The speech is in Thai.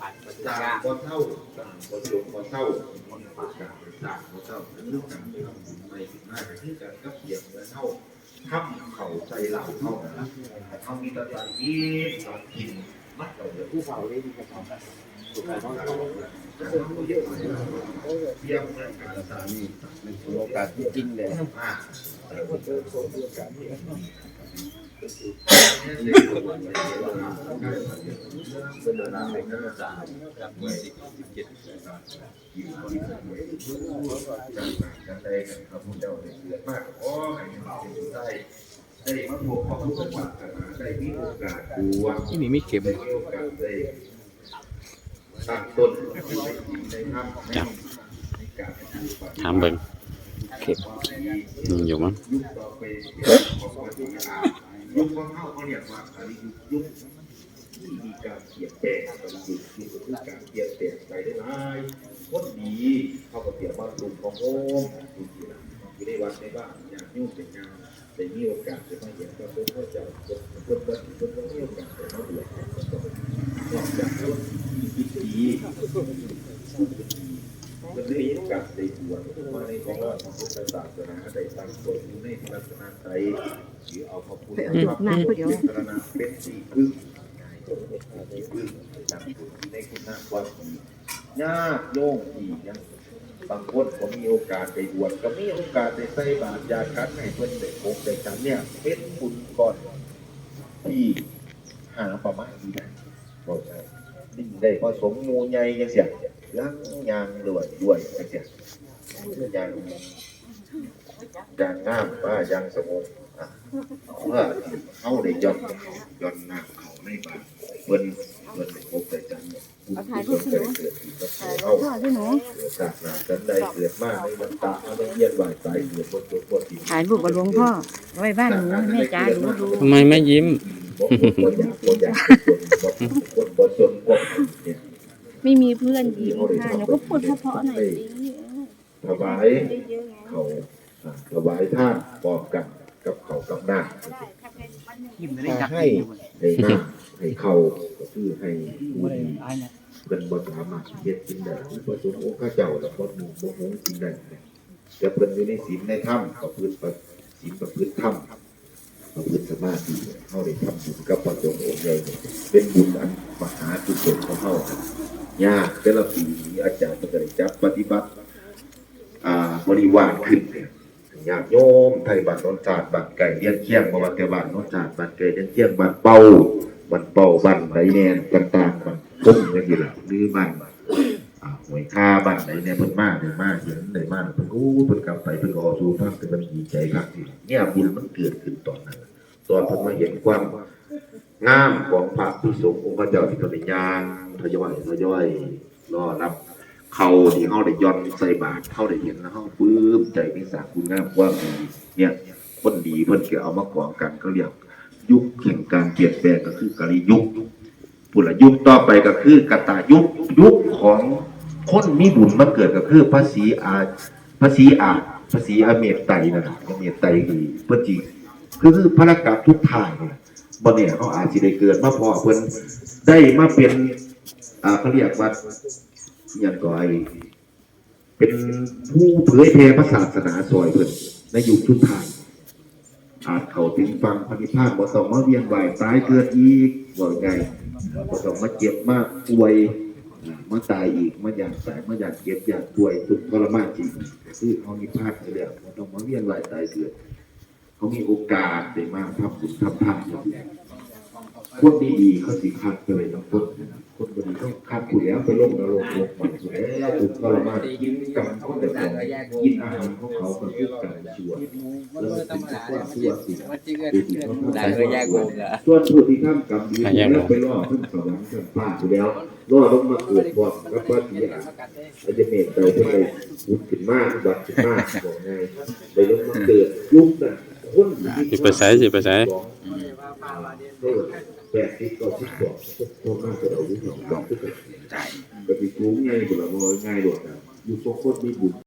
สร้างบ่เท่าสร้างบ่จงบ่เท่ามันโอกาสสร้างบ่เท่าเรื่องการทำไม่ถึงหน้าที่การกับเกียบเหมือนเท่าทำเขาใจเหล่าเท่านั้นเขามีตะการยิ้มตอนกินมัดเราเดี๋ยวผู้เฝ้าเลยดีกว่าสุดท้ายต้องเราเยอะเยี่ยมเรื่การสามีโอกาสที่จริงเลยมากเป็นเวลาในกาสร้างกับมือสิบสิบเจ็ดอยู่คนการการใดกันพระพุทธเจ้าได้เกิดมากโอ้ให้เราเป็นได้ได้มาพบพระพุทธศาสนาได้มีโอกาสดูว่ ที่นี่ไม่เข็มได้มีโอกาสได้ตั้งต้นในธรรมในการปฏิบัติถามเบิ่งเข็มนี่อ ยู่มั้งยุคต่อไปของยุคของเขาเขาเรียกว่าอริยุคยุคที่มีการเปลี่ยนแปลงอริยุคที่คือการเปลี่ยนแปลงไปได้หลายคนดีเขาก็เปลี่ยนมาปลูกของโอ้มอยู่ที่นั่นอยู่ในวัดในบ้านอย่างยุ่งเป็นงานได้มีโอกาสจะมาเห็นพระพุทธเจ้าคนคนคนคนคนมีโอกาสจะมาบวชนอกจากคนที่ดี นได้กาสได้บวชมาในของเราของพุทธศาสนาได้ตั้งตัวอยู่ในลักษณะใดหรือเอาพระพุทธเจ้าเป็นสรณะเป็นที่พึ่งที่พึ่งตั้งตัวในคุณงามความดียากโยงอีกยังบางคนผมมีโอกาสไปบวชก็มีโอกาสได้ใส่บาตรยาคัดให้เพื่อนได้พบได้จำเนี่ยเป็นบุญก่อนที่หาประมาณนี้ได้บอกได้ดิ้นได้พราะสมมูใหญ่ยังเสีย ล้างยางด้วยด้วยยังเสียยางยางน้ำว่ายางสมองอะเพื่อที่เขาได้ย่อนย่อนน้ำเขาในบาตรเพื่อนเพื่อนได้พบได้จำเนี่ยบุญกุศลได้เกิดขึ้นกับเขาพ่อด้วยหนูเกิดจากนากันได้เกิดมากในวันตาเอาได้เยียนไหวตายเกิดบนตัวตัวทีถ่ายรูปกับหลวงพ่อไว้บ้านหนูแม่จ้าดูดูทำไมไม่ยิ้มบ่อยากบ่อยากคนบ่บ่จนบ่เนี่ย ไม่มีเพื่อนยิ้มค่ะหนูก็พูดเพราะๆหน่อยสิถวายเขาอ่าถวายท่านปอบกันกับเขากับหน้าถ้าให้ให้หน้าให้เขาก็คือให้ผู้ดีเป็นบ่สามารถเฮ็ดกินได้บ่สมองค์ข้าเจ้าแล้วบ่หมู่บ่หงกินได้จะเพิ่นอยู่ในศีลในธรรมประพฤติปฏิศีลประพฤติธรรมประพฤติสมาธิเข้าได้ทำบุญกับพระสงฆ์องค์ใหญ่เป็นบุญอันมหากุศลของเขา ยากแต่ละปีอาจารย์ก็ได้จับปฏิบัติ อ่าบริวารขึ้นเนี่ยญาติโยมไทยบ้านนนจาดบ้านไก่เลี้ยงเคียงมาวันแต่บ้านนนจาดบ้านไก่เลี้ยงเคียงบ้านเป่าบ้านเป่าบ้านไรแนนต่างๆบ้านพุ่มอย่างนี้แหละหรือบ้านหวยคาบ้านไหนเนี่ยเพิ่นมากเพิ่นมากเห็นได้มาเพิ่นอู้เพิ่นกลับไปเพิ่นก็ออกสู่ฟังแต่มันดีใจครับเนี่ยบุญมันเกิดขึ้นตอนนั้นตอนเพิ่นมาเห็นความงามของพระผู้ทรงองค์พระเจ้าที่เพิ่นยาง ทยอยทยอยรอรับ เขาที่เขาได้ย้อนใส่บาตรเขาได้เห็นแล้วเขาปลื้มใจในสาคุณงามความดีเนี่ยคนดีเพิ่นเกี่ยวเอามากองกันก็เรียกยุคแห่งการเปลี่ยนแปลงก็คือกาลยุคปุรยุคต่อไปก็คือกตายุคยุคของคนมีบุญมาเกิดก็คือภาษีอาภาษีอาภาษีอเมตไตนะครับอเมตไตคือเพื่อจริงคือคือพระกับทุกทางเนี่ยบ่เนี่ยเขาอาจสิได้เกิดมาพอเพิ่นได้มาเป็น อ่าเขาเรียกว่าอย่างก่อยเป็นผู้เผยแพร่พระศาสนาซอยเพิ่นในยุคทุกทางอาจเขาถึงฟังพันิพานบ่ต้องมาเวียนว่ายตายเกิดอีกว่าไงบ่ต้องมาเจ็บมากป่วยมาตายอีกมาอยากตายมาอยากเจ็บอยากป่วยทุกข์ทรมานจริงคือเขามีพลาดไปแล้วบ่ต้องมาเวียนว่ายตายเกิดเขามีโอกาสได้มาทำบุญทำทานอย่างนี้คนดีๆเขาสิคัดไปเลยทั้งคนค นดีเขาคัดผู้แล้วไปลงนรกลงมันอยู่แล้วถูกทรมานกินกรรมเขาแต่ของกินอาหารของเขาก็คือกรรมชั่วแล้วมันเป็นความชั่วสิดีที่เขาทำได้ส่วนผู้ที่ทำกรรมดีแล้วไปล่อขึ้นสวรรค์ขึ้นฟ้าอยู่แล้วล่อลงมาเกิดพร้อมกับว่าที่อะอาจจะเมตใจเพื่อไปบุญขึ้นมากวัดขึ้นมากบอกไงไปลงมาเกิดยุคน่ะ คนสิไปไสสิไปไสแปดสิบก็สิบสองพวกน่าจะเอาอยู่สองสองทุกคนก็มีกรุ้งไงบุรพาง่ายโดดนะอยู่พวกคนมีบุญ